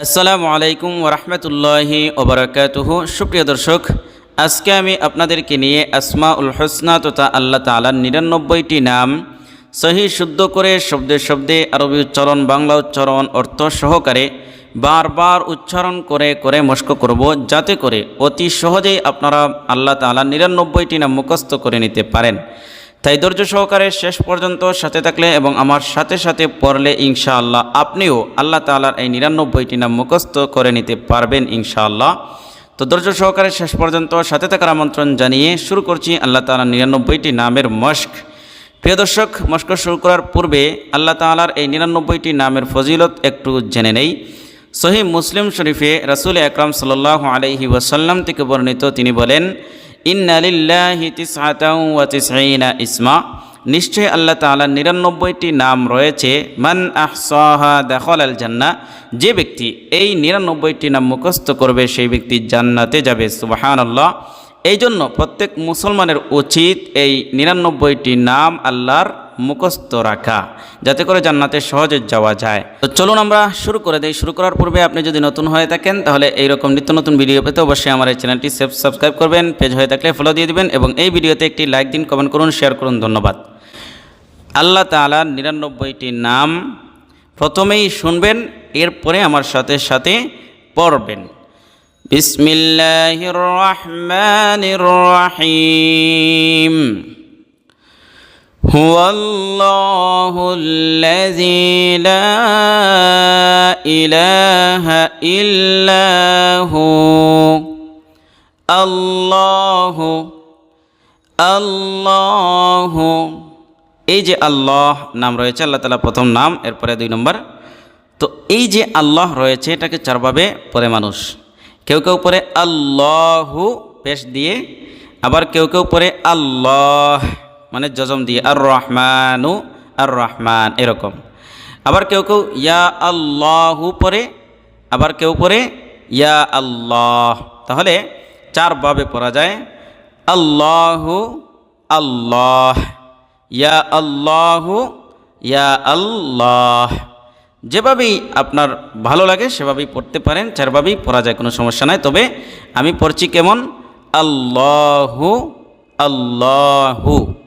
আসসালামু আলাইকুম ওরহমতুল্লাহি ওবরাকাতুহ। সুপ্রিয় দর্শক, আজকে আমি আপনাদেরকে নিয়ে আসমা উল হোসনা তথা আল্লাহ তালার নিরানব্বইটি নাম সহি শুদ্ধ করে শব্দে শব্দে আরবি উচ্চারণ, বাংলা উচ্চারণ, অর্থ সহকারে বারবার উচ্চারণ করে করে মস্ক করব যাতে করে অতি সহজেই আপনারা আল্লাহ তালার নিরানব্বইটি নাম মুখস্থ করে নিতে পারেন। তাই ধৈর্য সহকারে শেষ পর্যন্ত সাথে থাকলে এবং আমার সাথে সাথে পড়লে ইনশাআল্লাহ আপনিও আল্লাহ তালার এই নিরানব্বইটি নাম মুখস্থ করে নিতে পারবেন ইনশাআল্লাহ। তো ধৈর্য সহকারে শেষ পর্যন্ত সাথে থাকার আমন্ত্রণ জানিয়ে শুরু করছি আল্লাহ তালার নিরানব্বইটি নামের মস্ক। প্রিয় দর্শক, মস্ক শুরু করার পূর্বে আল্লাহ তালার এই নিরানব্বইটি নামের ফজিলত একটু জেনে নেই। সহি মুসলিম শরীফে রাসুল আকরাম সাল্লাহ আলহি ওয়াসাল্লাম থেকে বর্ণিত তিনি বলেন ইসমা। নিশ্চয় আল্লাহ তাআলার নিরানব্বইটি নাম রয়েছে, মান আহসাহা জান্নাহ। যে ব্যক্তি এই নিরানব্বইটি নাম মুখস্থ করবে, সেই ব্যক্তি জান্নাতে যাবে, সুবহানাল্লাহ। এই জন্য প্রত্যেক মুসলমানের উচিত এই নিরানব্বইটি নাম আল্লাহর মুখস্থ রাখা, যাতে করে জান্নাতে সহজে যাওয়া যায়। তো চলুন আমরা শুরু করে দিই। শুরু করার পূর্বে আপনি যদি নতুন হয়ে থাকেন, তাহলে এইরকম নিত্য নতুন ভিডিও পেতে অবশ্যই আমার এই চ্যানেলটি সাবস্ক্রাইব করবেন পেজ হয়ে থাকলে ফলো দিয়ে দিবেন, এবং এই ভিডিওতে একটি লাইক দিন কমেন্ট করুন শেয়ার করুন। ধন্যবাদ। আল্লাহ তালার নিরানব্বইটি নাম প্রথমেই শুনবেন, এরপরে আমার সাথে সাথে পড়বেন। বিসমিল্লাহির রহমানির রহিম। هو الله الذي لا إله إلا هو الله الله এই যে আল্লাহ নাম রয়েছে আল্লাহ তালা প্রথম নাম এরপরে দুই নম্বর তো এই যে আল্লাহ রয়েছে এটাকে চারভাবে পরে মানুষ কেউ কেউ পরে আল্লাহু পেশ দিয়ে আবার কেউ কেউ পরে আল্লাহ মানে জজম দিয়ে আর রহমানু আর রহমান এরকম। আবার কেউ কেউ ইয়া আল্লাহু পরে, আবার কেউ পরে ইয়া আল্লাহ। তাহলে চারভাবে পড়া যায়। আল্লাহু আল্লাহ, ইয়া আল্লাহু, ইয়া আল্লাহ। যেভাবেই আপনার ভালো লাগে সেভাবেই পড়তে পারেন চারভাবেই পড়া যায়, কোনো সমস্যা নাই। তবে আমি পড়ছি কেমন? আল্লাহু আল্লাহু।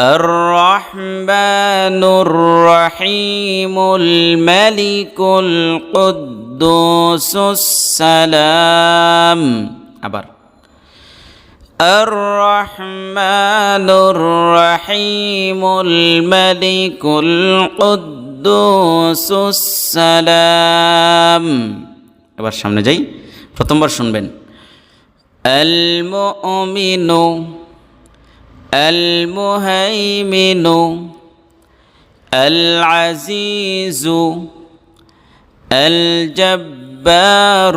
الرحمن الرحيم الملك القدوس السلام আবার الرحمن الرحيم الملك القدوس السلام এবার সামনে যাই প্রথমবার শুনবেন المؤمن المهيمن العزيز الجبار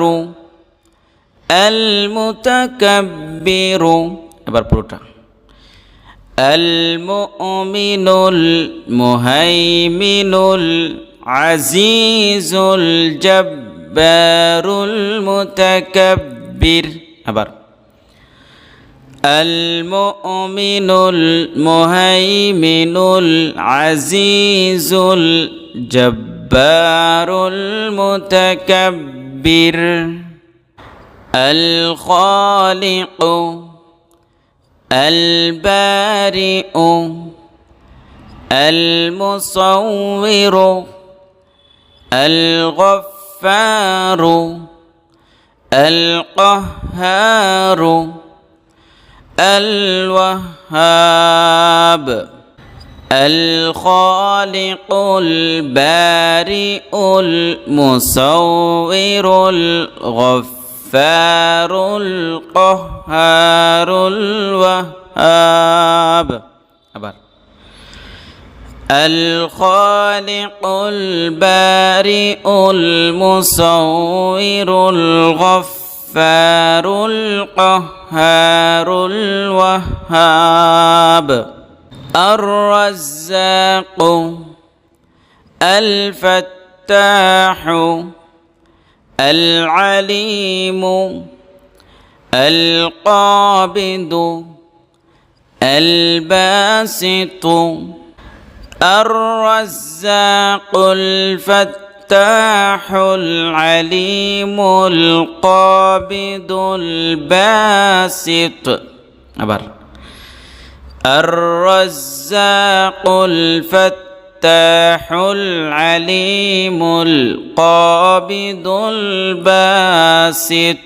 المتكبر এবার পুরোটা المؤمن المهيمن العزيز الجبار المتكبر আবার المؤمن المهيمن العزيز الجبار المتكبر الخالق البارئ المصور الغفار القهار الوهاب الخالق البارئ المصور الغفار القهار الوهاب. أبر الخالق البارئ المصور الغفار القهار الوهاب الرزاق الفتاح العليم القابض الباسط الرزاق الفتاح العليم القابض الباسط. أبر الرزاق الفتاح العليم القابض الباسط.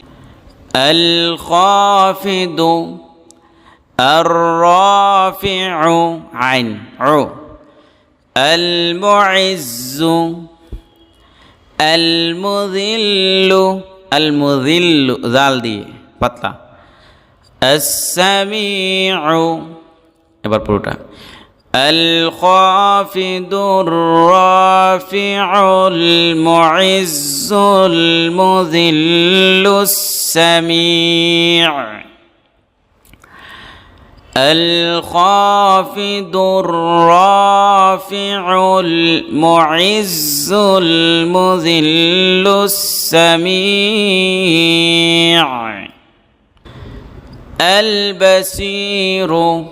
الخافض. الرافع. عو. المعز. المذل المذل ذال দিয়ে পাতলা السميع এবার পুরোটা الخافض الرافع المعز المذل السميع الخافض الرافع المعز المذل السميع البصير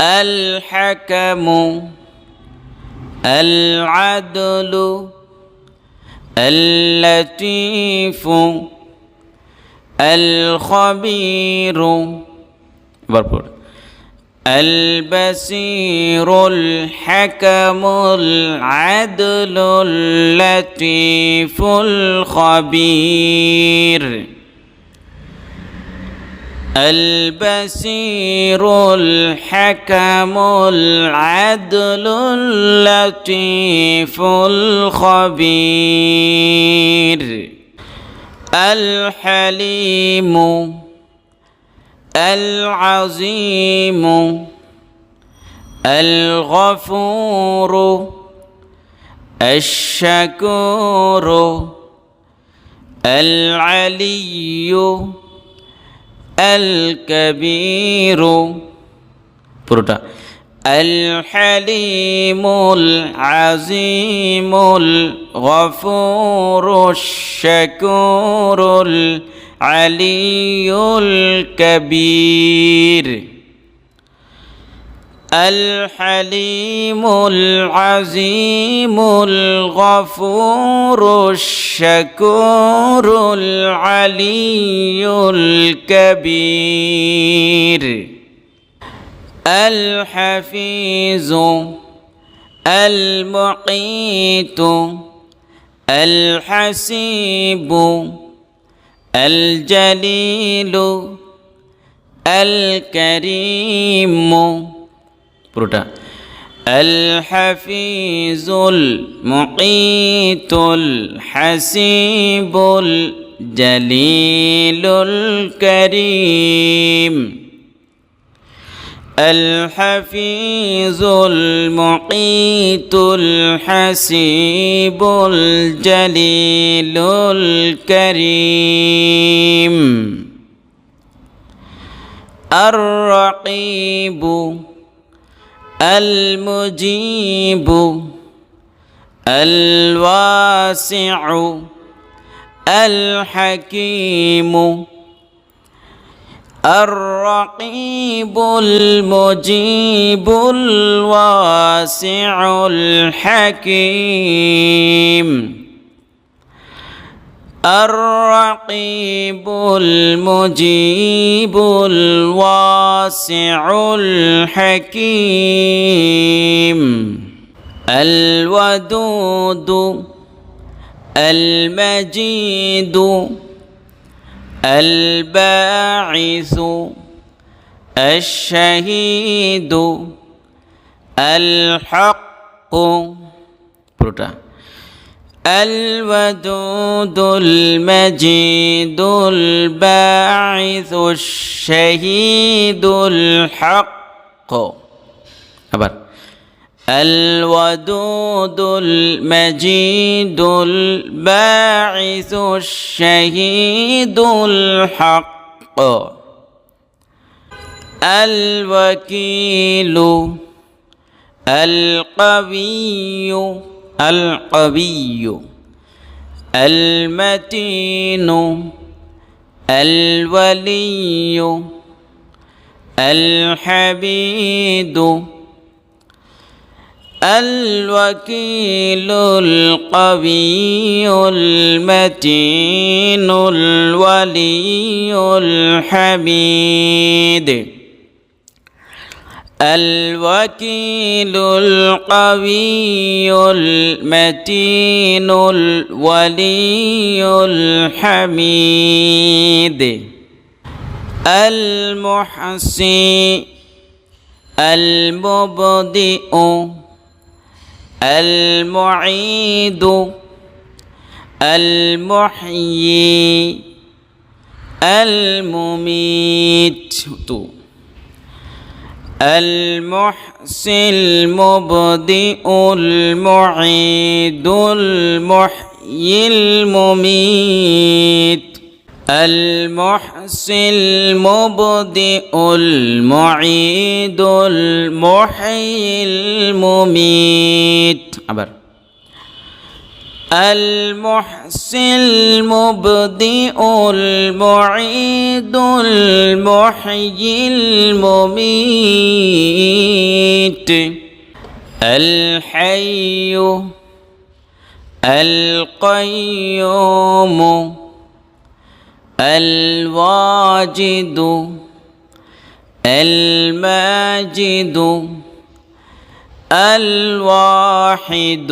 الحكم العدل اللطيف الخبير بربور. البصير الحكم العدل اللطيف الخبير. البصير الحكم العدل اللطيف الخبير. الحليم العظيم الغفور الشكور العلي الكبير. الحليم العظيم الغفور الشكور العلي الكبير الحليم العظيم الغفور الشكور العلي الكبير الحفيظ المقيت الحسيب الجليل الكريم পুরোটা الحفيظ المقيت الحسيب الجليل الكريم الحفيظ المقيت الحسيب الجليل الكريم الرقيب المجيب الواسع الحكيم الرقيب المجيب الواسع الحكيم الرقيب المجيب الواسع الحكيم الودود المجيد الباعث الشهيد الحق. الودود المجيد الباعث الشهيد الحق. أبر الودود المجيد الباعث الشهيد الحق. الوكيل القوي القوي. المتين الولي الحبيد الوكيل القوي المتين الولي الحميد. الوكيل القوي المتين الولي الحميد. المحسي المبدئ المعيد المحيي المميت. المحسي المبدئ المعيد المحيي المميت. المحسي المبدئ المعيد المحيي المميت আবার المحسي المبدئ المعيد المحيي المميت الحي القيوم الواجد الماجد الواحد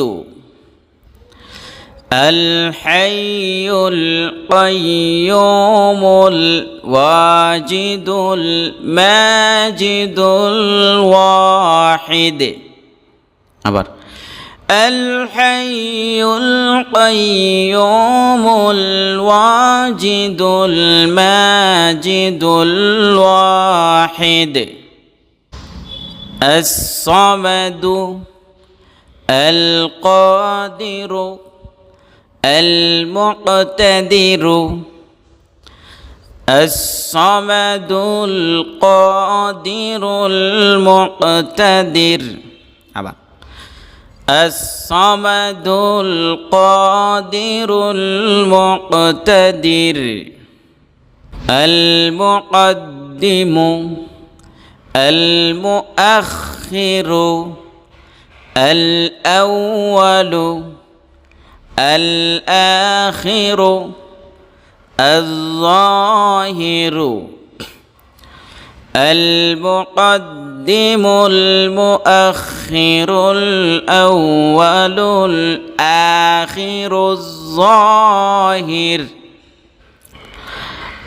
الحي القيوم الواجد الماجد الواحد أبر الحي القيوم الواجد الماجد الواحد الصمد القادر المقتدر الصمد القادر المقتدر. أبا الصمد القادر المقتدر المقدم المؤخر الأول الآخر الظاهر المقدم المؤخر الأول الآخر الظاهر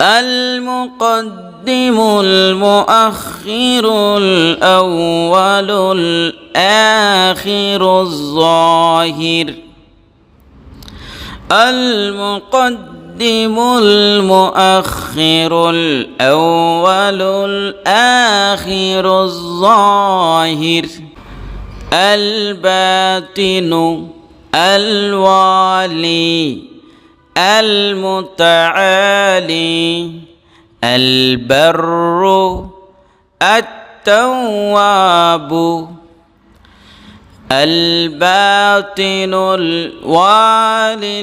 المقدم المؤخر الأول الآخر الظاهر المقدم المقدم المؤخر الأول الآخر الظاهر الباطن الوالي المتعالي البر التواب الباطن الوالي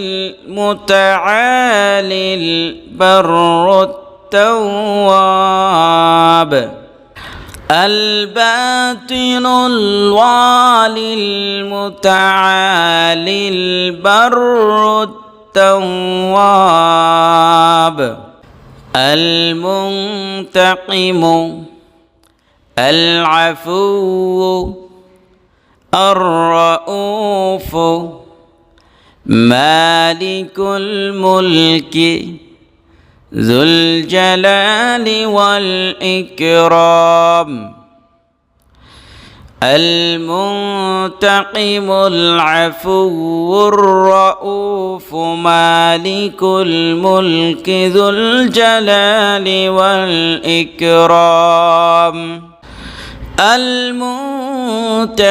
المتعالي البر التواب. الباطن الوالي المتعالي البر التواب. المنتقم العفو الرؤوف مالك الملك ذو الجلال والإكرام المنتقم العفو الرؤوف مالك الملك ذو الجلال والإكرام المنتقم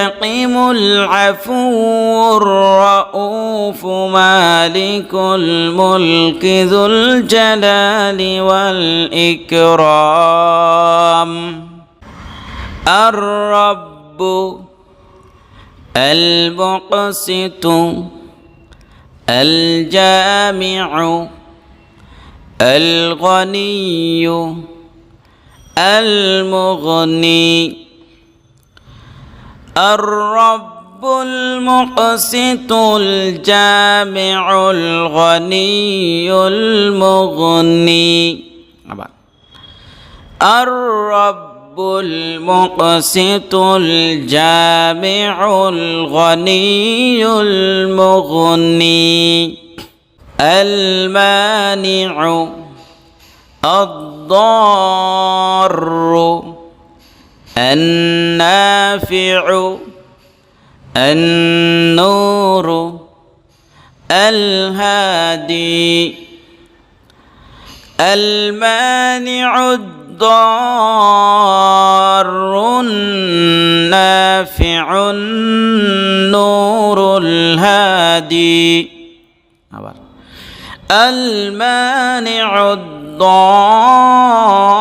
العفو الرؤوف مالك الملك ذو الجلال والإكرام. الرب المقسط الجامع الغني المغني الرب المقسط الجامع الغني المغني. الرب المقسط الجامع الغني المغني. المانع الضار. النافع النور الهادي المانع الضار النافع النور الهادي. المانع الضار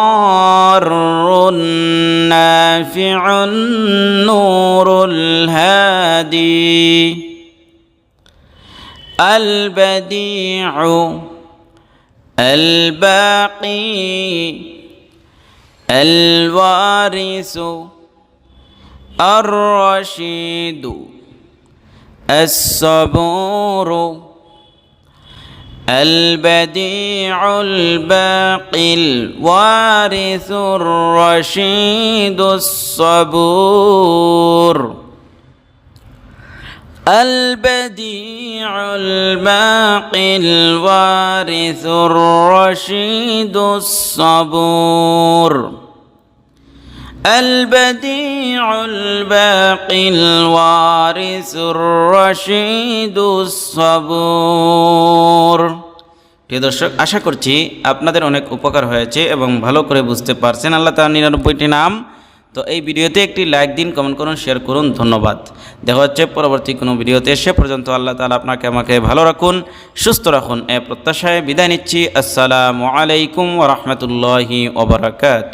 النافع النور الهادي. البديع الباقي الوارث الرشيد الصبور. البديع الباقي الوارث الرشيد الصبور. البديع الباقي الوارث الرشيد الصبور. البديع الباقي الوارث الرشيد الصبور প্রিয় দর্শক আশা করছি আপনাদের অনেক উপকার হয়েছে এবং ভালো করে বুঝতে পারছেন আল্লাহ তার নিরানব্বইটি নাম তো এই ভিডিওতে একটি লাইক দিন কমেন্ট করুন শেয়ার করুন ধন্যবাদ দেখা হচ্ছে পরবর্তী কোনো ভিডিওতে সে পর্যন্ত আল্লাহ তালা আপনাকে আমাকে ভালো রাখুন সুস্থ রাখুন এ প্রত্যাশায় বিদায় নিচ্ছি আসসালামু আলাইকুম ওরহমতুল্লাহি ওবরাকাত